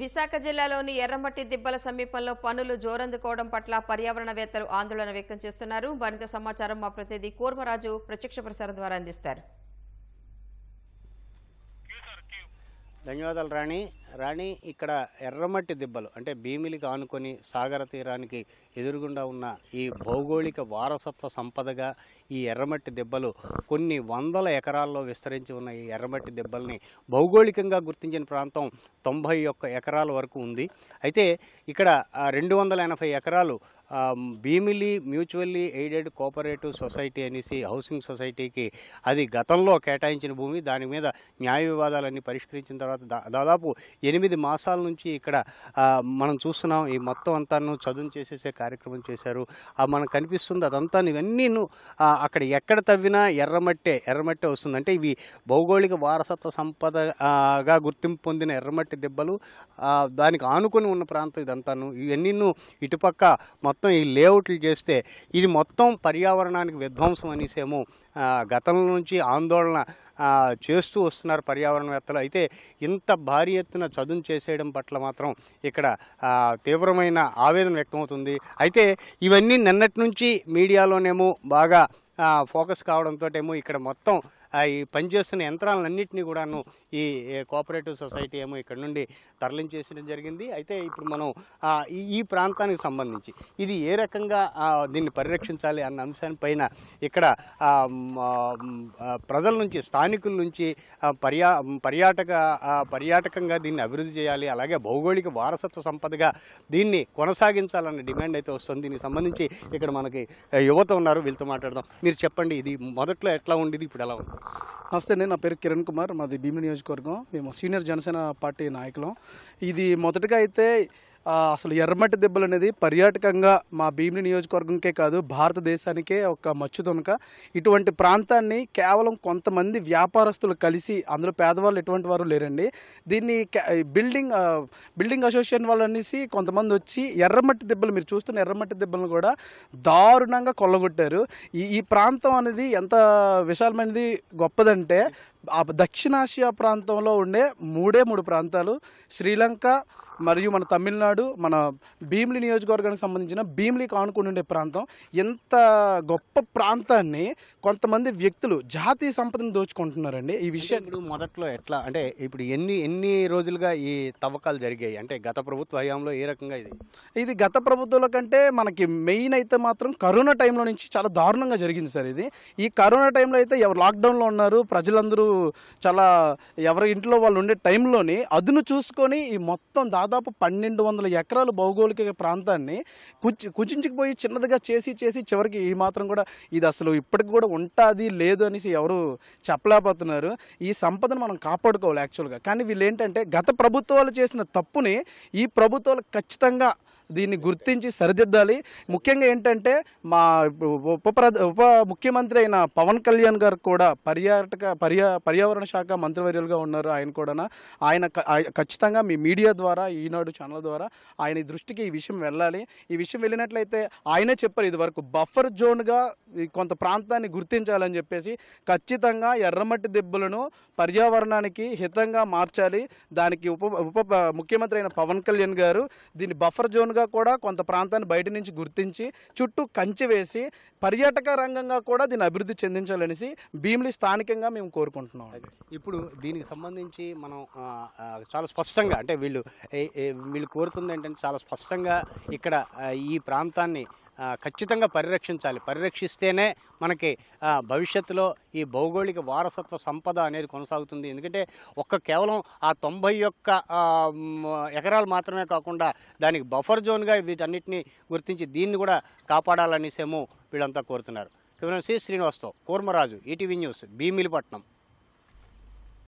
విశాఖ జిల్లాలోని ఎర్రమట్టి దిబ్బల సమీపంలో పనులు జోరందుకోవడం పట్ల పర్యావరణవేత్తలు ఆందోళన వ్యక్తం చేస్తున్నారు. మరింత సమాచారం మా ప్రతినిధి కూర్మరాజు ప్రత్యక్ష ప్రసారం ద్వారా అందిస్తారు. ధన్యవాదాలు రాణి. రాణి ఇక్కడ ఎర్రమట్టి దిబ్బలు అంటే భీమిలికి ఆనుకొని సాగర తీరానికి ఎదురుగుండా ఉన్న ఈ భౌగోళిక వారసత్వ సంపదగా ఈ ఎర్రమట్టి దిబ్బలు కొన్ని వందల ఎకరాల్లో విస్తరించి ఉన్న ఈ ఎర్రమట్టి దిబ్బల్ని భౌగోళికంగా గుర్తించిన ప్రాంతం తొంభై ఒక్క ఎకరాల వరకు ఉంది. అయితే ఇక్కడ రెండు వందల ఎనభై ఎకరాలు Bheemili mutually aided cooperative society అనేసి హౌసింగ్ సొసైటీకి అది గతంలో కేటాయించిన భూమి. దాని మీద న్యాయ వివాదాలన్నీ పరిష్కరించిన తర్వాత దా- దాదాపు ఎనిమిది మాసాల నుంచి ఇక్కడ మనం చూస్తున్నాం ఈ మొత్తం అంతాను చదును చేసేసే కార్యక్రమం చేశారు. మనకు కనిపిస్తుంది అదంతా ఇవన్నీ అక్కడ ఎక్కడ తవ్వినా ఎర్రమట్టే ఎర్రమట్టే వస్తుంది. అంటే ఇవి భౌగోళిక వారసత్వ సంపదగా గుర్తింపు పొందిన ఎర్రమట్టి దెబ్బలు దానికి ఆనుకొని ఉన్న ప్రాంతం ఇదంతాను. ఇవన్నీ ఇటుపక్క మొత్తం ఈ లేఅవుట్లు చేస్తే ఇది మొత్తం పర్యావరణానికి విధ్వంసం అనేసేమో గతంలో నుంచి ఆందోళన చేస్తూ వస్తున్నారు పర్యావరణవేత్తలు. అయితే ఇంత భారీ ఎత్తున చదును చేసేయడం పట్ల మాత్రం ఇక్కడ తీవ్రమైన ఆవేదన వ్యక్తమవుతుంది. అయితే ఇవన్నీ నిన్నటి నుంచి మీడియాలోనేమో బాగా ఫోకస్ కావడంతో ఏమో ఇక్కడ మొత్తం ఈ పనిచేస్తున్న యంత్రాలన్నింటినీ కూడాను ఈ కోఆపరేటివ్ సొసైటీ ఏమో ఇక్కడ నుండి తరలించేసడం జరిగింది. అయితే ఇప్పుడు మనం ఈ ఈ ప్రాంతానికి సంబంధించి ఇది ఏ రకంగా దీన్ని పరిరక్షించాలి అన్న అంశానిపైన ఇక్కడ ప్రజల నుంచి స్థానికుల నుంచి పర్యా పర్యాటక పర్యాటకంగా దీన్ని అభివృద్ధి చేయాలి అలాగే భౌగోళిక వారసత్వ సంపదగా దీన్ని కొనసాగించాలన్న డిమాండ్ అయితే వస్తుంది. దీనికి సంబంధించి ఇక్కడ మనకి యువత ఉన్నారు. వీళ్ళతో మాట్లాడదాం. మీరు చెప్పండి ఇది మొదట్లో ఎట్లా ఉండేది ఇప్పుడు ఎలా ఉంది? నమస్తే నా పేరు కిరణ్ కుమార్ మాది భీమిలి నియోజకవర్గం. మేము సీనియర్ జనసేన పార్టీ నాయకులం. ఇది మొదటగా అయితే అసలు ఎర్రమట్టి దెబ్బలు అనేది పర్యాటకంగా మా భీమిని నియోజకవర్గంకే కాదు భారతదేశానికే ఒక మచ్చు ఇటువంటి ప్రాంతాన్ని కేవలం కొంతమంది వ్యాపారస్తులు కలిసి అందులో పేదవాళ్ళు ఎటువంటి వారు లేరండి. దీన్ని ఈ బిల్డింగ్ బిల్డింగ్ అసోసియేషన్ వాళ్ళు అనేసి కొంతమంది వచ్చి ఎర్రమట్టి దెబ్బలు మీరు చూస్తున్న ఎర్రమట్టి దెబ్బలను కూడా దారుణంగా కొల్లగొట్టారు. ఈ ఈ ప్రాంతం అనేది ఎంత విశాలమైనది గొప్పదంటే దక్షిణాసియా ప్రాంతంలో ఉండే మూడే మూడు ప్రాంతాలు శ్రీలంక మరియు మన తమిళనాడు మన భీమిలి నియోజకవర్గానికి సంబంధించిన భీమిలికి ఆనుకుని ఉండే ప్రాంతం ఎంత గొప్ప ప్రాంతాన్ని కొంతమంది వ్యక్తులు జాతీయ సంపదను దోచుకుంటున్నారండి. ఈ విషయం ఇప్పుడు మొదట్లో ఎట్లా అంటే ఇప్పుడు ఎన్ని ఎన్ని రోజులుగా ఈ తవ్వకాలు జరిగాయి? అంటే గత ప్రభుత్వ హయాంలో ఏ రకంగా ఇది? ఇది గత ప్రభుత్వాల కంటే మనకి మెయిన్ అయితే మాత్రం కరోనా టైంలో నుంచి చాలా దారుణంగా జరిగింది సార్ ఇది. ఈ కరోనా టైంలో అయితే ఎవరు లాక్డౌన్లో ఉన్నారు ప్రజలందరూ చాలా ఎవరి ఇంట్లో వాళ్ళు ఉండే టైంలోని అదును చూసుకొని ఈ మొత్తం దాదాపు దాదాపు పన్నెండు వందల ఎకరాలు భౌగోళిక ప్రాంతాన్ని కుచి కుచించుకుపోయి చిన్నదిగా చేసి చేసి చివరికి ఈ మాత్రం కూడా ఇది అసలు ఇప్పటికి కూడా ఉంటుంది లేదు అనేసి ఎవరు చెప్పలేకపోతున్నారు. ఈ సంపదను మనం కాపాడుకోవాలి యాక్చువల్గా కానీ వీళ్ళు ఏంటంటే గత ప్రభుత్వాలు చేసిన తప్పుని ఈ ప్రభుత్వాలు ఖచ్చితంగా దీన్ని గుర్తించి సరిదిద్దాలి. ముఖ్యంగా ఏంటంటే మా ఉప ఉప ముఖ్యమంత్రి అయిన పవన్ కళ్యాణ్ గారు కూడా పర్యాటక పర్యా పర్యావరణ శాఖ మంత్రివర్యులుగా ఉన్నారు ఆయన కూడా ఆయన ఖచ్చితంగా మీ మీడియా ద్వారా ఈనాడు ఛానల్ ద్వారా ఆయన దృష్టికి ఈ విషయం వెళ్ళాలి. ఈ విషయం వెళ్ళినట్లయితే ఆయనే చెప్పారు ఇది వరకు బఫర్ జోన్గా కొంత ప్రాంతాన్ని గుర్తించాలని చెప్పేసి ఖచ్చితంగా ఎర్రమట్టి దెబ్బలను పర్యావరణానికి హితంగా మార్చాలి. దానికి ఉప ఉప ముఖ్యమంత్రి అయిన పవన్ కళ్యాణ్ గారు దీన్ని బఫర్ జోన్గా కూడా కొంత ప్రాంతాన్ని బయట నుంచి గుర్తించి చుట్టూ కంచె వేసి పర్యాటక రంగంగా కూడా దీన్ని అభివృద్ధి చెందించాలనేసి భీమిలి స్థానికంగా మేము కోరుకుంటున్నాం ఇప్పుడు దీనికి సంబంధించి మనం చాలా స్పష్టంగా అంటే వీళ్ళు వీళ్ళు కోరుతుంది ఏంటంటే చాలా స్పష్టంగా ఇక్కడ ఈ ప్రాంతాన్ని ఖచ్చితంగా పరిరక్షించాలి. పరిరక్షిస్తేనే మనకి భవిష్యత్తులో ఈ భౌగోళిక వారసత్వ సంపద అనేది కొనసాగుతుంది. ఎందుకంటే ఒక్క కేవలం ఆ తొంభై ఒక్క ఎకరాలు మాత్రమే కాకుండా దానికి బఫర్ జోన్గా వీటన్నిటిని గుర్తించి దీన్ని కూడా కాపాడాలనేసేమో వీళ్ళంతా కోరుతున్నారు. కెమెరా సి శ్రీనివాస్తో కూర్మరాజు ఈటీవీ న్యూస్ భీమిలిపట్నం.